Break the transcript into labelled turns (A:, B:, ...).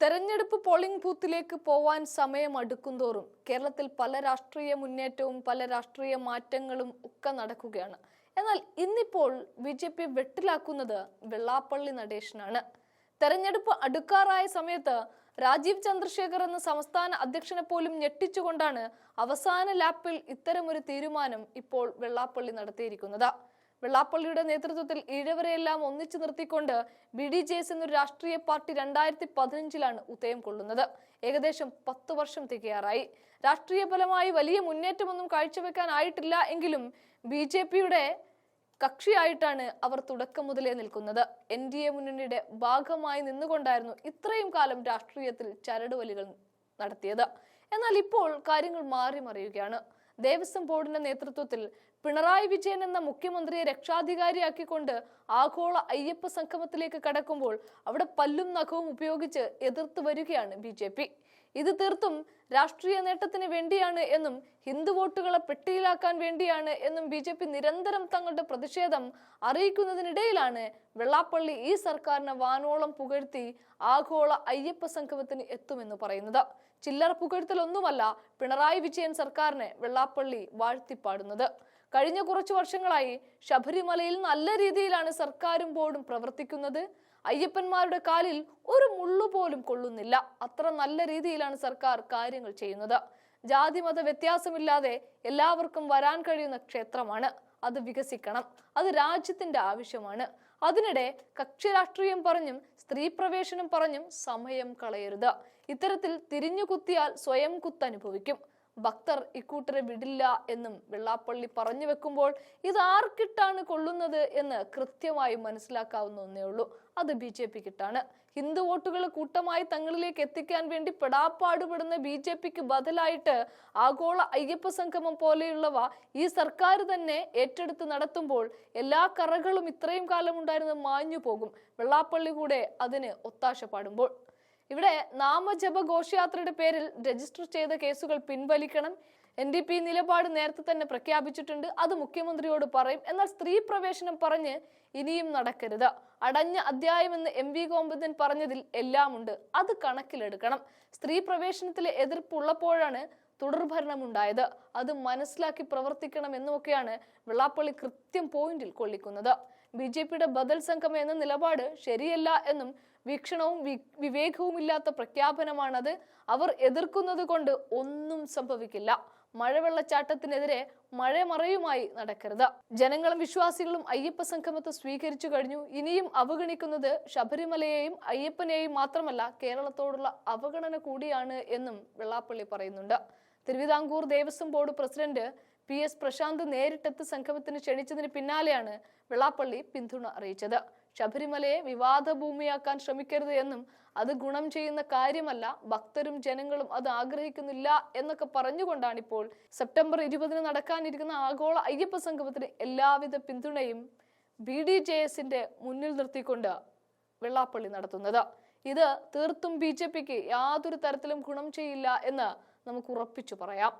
A: തെരഞ്ഞെടുപ്പ് പോളിംഗ് ബൂത്തിലേക്ക് പോവാൻ സമയം അടുക്കുന്തോറും കേരളത്തിൽ പല രാഷ്ട്രീയ മുന്നേറ്റവും പല രാഷ്ട്രീയ മാറ്റങ്ങളും ഒക്കെ നടക്കുകയാണ്. എന്നാൽ ഇന്നിപ്പോൾ ബി ജെ പി വെട്ടിലാക്കുന്നത് വെള്ളാപ്പള്ളി നടേശനാണ്. തെരഞ്ഞെടുപ്പ് അടുക്കാറായ സമയത്ത് രാജീവ് ചന്ദ്രശേഖർ എന്ന സംസ്ഥാന അധ്യക്ഷനെ പോലും ഞെട്ടിച്ചുകൊണ്ടാണ് അവസാന ലാപ്പിൽ ഇത്തരമൊരു തീരുമാനം ഇപ്പോൾ വെള്ളാപ്പള്ളി നടത്തിയിരിക്കുന്നത്. വെള്ളാപ്പള്ളിയുടെ നേതൃത്വത്തിൽ ഈഴവരെയെല്ലാം ഒന്നിച്ചു നിർത്തിക്കൊണ്ട് ബി ഡി ജെ എസ് എന്നൊരു രാഷ്ട്രീയ പാർട്ടി രണ്ടായിരത്തി പതിനഞ്ചിലാണ് ഉദയം കൊള്ളുന്നത്. ഏകദേശം പത്ത് വർഷം തികയാറായി. രാഷ്ട്രീയ ഫലമായി വലിയ മുന്നേറ്റമൊന്നും കാഴ്ചവെക്കാനായിട്ടില്ല എങ്കിലും ബി ജെ പിയുടെ കക്ഷിയായിട്ടാണ് അവർ തുടക്കം മുതലേ നിൽക്കുന്നത്. എൻ ഡി എ മുന്നണിയുടെ ഭാഗമായി നിന്നുകൊണ്ടായിരുന്നു ഇത്രയും കാലം രാഷ്ട്രീയത്തിൽ ചരടുവലികൾ നടത്തിയത്. എന്നാൽ ഇപ്പോൾ കാര്യങ്ങൾ മാറി മറിയുകയാണ് ദേവസ്വം ബോർഡിന്റെ നേതൃത്വത്തിൽ പിണറായി വിജയൻ എന്ന മുഖ്യമന്ത്രിയെ രക്ഷാധികാരിയാക്കിക്കൊണ്ട് ആഗോള അയ്യപ്പ സംഗമത്തിലേക്ക് കടക്കുമ്പോൾ അവിടെ പല്ലും നഖവും ഉപയോഗിച്ച് എതിർത്ത് വരികയാണ് ബി ജെ പി. ഇത് തീർത്തും രാഷ്ട്രീയ നേട്ടത്തിന് വേണ്ടിയാണ് എന്നും ഹിന്ദു വോട്ടുകളെ പെട്ടിയിലാക്കാൻ വേണ്ടിയാണ് എന്നും ബി ജെ പി നിരന്തരം തങ്ങളുടെ പ്രതിഷേധം അറിയിക്കുന്നതിനിടയിലാണ് വെള്ളാപ്പള്ളി ഈ സർക്കാരിനെ വാനോളം പുകഴ്ത്തി ആഗോള അയ്യപ്പ സംഗമത്തിന് എത്തുമെന്ന് പറയുന്നത്. ചില്ലറ പുകഴ്ത്തലൊന്നുമല്ല പിണറായി വിജയൻ സർക്കാരിനെ വെള്ളാപ്പള്ളി വാഴ്ത്തിപ്പാടുന്നത്. കഴിഞ്ഞ കുറച്ചു വർഷങ്ങളായി ശബരിമലയിൽ നല്ല രീതിയിലാണ് സർക്കാരും ബോർഡും പ്രവർത്തിക്കുന്നത്. അയ്യപ്പന്മാരുടെ കാലിൽ ഒരു മുള്ളു പോലും കൊള്ളുന്നില്ല. അത്ര നല്ല രീതിയിലാണ് സർക്കാർ കാര്യങ്ങൾ ചെയ്യുന്നത്. ജാതി മത വ്യത്യാസമില്ലാതെ എല്ലാവർക്കും വരാൻ കഴിയുന്ന ക്ഷേത്രമാണ്. അത് വികസിക്കണം. അത് രാജ്യത്തിന്റെ ആവശ്യമാണ്. അതിനിടെ കക്ഷി രാഷ്ട്രീയം പറഞ്ഞും സ്ത്രീ പ്രവേശനം പറഞ്ഞും സമയം കളയരുത്. ഇത്തരത്തിൽ തിരിഞ്ഞു കുത്തിയാൽ സ്വയം കുത്തനുഭവിക്കും. ഭക്തർ ഇക്കൂട്ടരെ വിടില്ല എന്നും വെള്ളാപ്പള്ളി പറഞ്ഞു വെക്കുമ്പോൾ ഇത് ആർക്കിട്ടാണ് കൊള്ളുന്നത് എന്ന് കൃത്യമായി മനസ്സിലാക്കാവുന്ന ഒന്നേ ഉള്ളൂ. അത് ബി ജെ പിക്കിട്ടാണ്. ഹിന്ദു വോട്ടുകൾ കൂട്ടമായി തങ്ങളിലേക്ക് എത്തിക്കാൻ വേണ്ടി പെടാപ്പാടുപെടുന്ന ബി ജെ പിക്ക് ബദലായിട്ട് ആഗോള അയ്യപ്പ സംഗമം പോലെയുള്ളവ ഈ സർക്കാർ തന്നെ ഏറ്റെടുത്ത് നടത്തുമ്പോൾ എല്ലാ കറകളും ഇത്രയും കാലം ഉണ്ടായിരുന്നത് മാഞ്ഞു പോകും വെള്ളാപ്പള്ളി കൂടെ അതിന് ഒത്താശ പാടുമ്പോൾ ഇവിടെ നാമജപ ഘോഷയാത്രയുടെ പേരിൽ രജിസ്റ്റർ ചെയ്ത കേസുകൾ പിൻവലിക്കണം. എൻ ഡി പി നിലപാട് നേരത്തെ തന്നെ പ്രഖ്യാപിച്ചിട്ടുണ്ട്. അത് മുഖ്യമന്ത്രിയോട് പറയും. എന്നാൽ സ്ത്രീ പ്രവേശനം പറഞ്ഞ് ഇനിയും നടക്കരുത്. അടഞ്ഞ അധ്യായമെന്ന് എം വി ഗോവിന്ദൻ പറഞ്ഞതിൽ എല്ലാമുണ്ട്. അത് കണക്കിലെടുക്കണം. സ്ത്രീ പ്രവേശനത്തിലെ എതിർപ്പുള്ളപ്പോഴാണ് തുടർഭരണമുണ്ടായത് അത് മനസ്സിലാക്കി പ്രവർത്തിക്കണം എന്നൊക്കെയാണ് വെള്ളാപ്പള്ളി കൃത്യം പോയിന്റിൽ കൊള്ളിക്കുന്നത്. ബി ജെ പിയുടെ ബദൽ സംഘം എന്ന നിലപാട് ശരിയല്ല എന്നും വീക്ഷണവും വിവേകവും ഇല്ലാത്ത പ്രഖ്യാപനമാണത്. അവർ എതിർക്കുന്നത് കൊണ്ട് ഒന്നും സംഭവിക്കില്ല. മഴവെള്ളച്ചാട്ടത്തിനെതിരെ മഴമറയുമായി നടക്കരുത്. ജനങ്ങളും വിശ്വാസികളും അയ്യപ്പ സംഗമത്തെ സ്വീകരിച്ചു കഴിഞ്ഞു. ഇനിയും അവഗണിക്കുന്നത് ശബരിമലയെയും അയ്യപ്പനെയും മാത്രമല്ല കേരളത്തോടുള്ള അവഗണന കൂടിയാണ് എന്നും വെള്ളാപ്പള്ളി പറയുന്നുണ്ട്. Travancore Devaswom board president P S Prashanth നേരിട്ടെത്തി സംഗമത്തിന് ക്ഷണിച്ചതിന് പിന്നാലെയാണ് വെള്ളാപ്പള്ളി പിന്തുണ അറിയിച്ചത്. ശബരിമലയെ വിവാദ ഭൂമിയാക്കാൻ ശ്രമിക്കരുത് എന്നും അത് ഗുണം ചെയ്യുന്ന കാര്യമല്ല ഭക്തരും ജനങ്ങളും അത് ആഗ്രഹിക്കുന്നില്ല എന്നൊക്കെ പറഞ്ഞുകൊണ്ടാണ് ഇപ്പോൾ സെപ്റ്റംബർ ഇരുപതിന് നടക്കാനിരിക്കുന്ന ആഗോള അയ്യപ്പ സംഗമത്തിന് എല്ലാവിധ പിന്തുണയും ബി ഡി ജെ എസിന്റെ മുന്നിൽ നിർത്തിക്കൊണ്ട് വെള്ളാപ്പള്ളി നടത്തുന്നത്. ഇത് തീർത്തും ബി ജെ പിക്ക് യാതൊരു തരത്തിലും ഗുണം ചെയ്യില്ല എന്ന് നമുക്ക് ഉറപ്പിച്ചു പറയാം.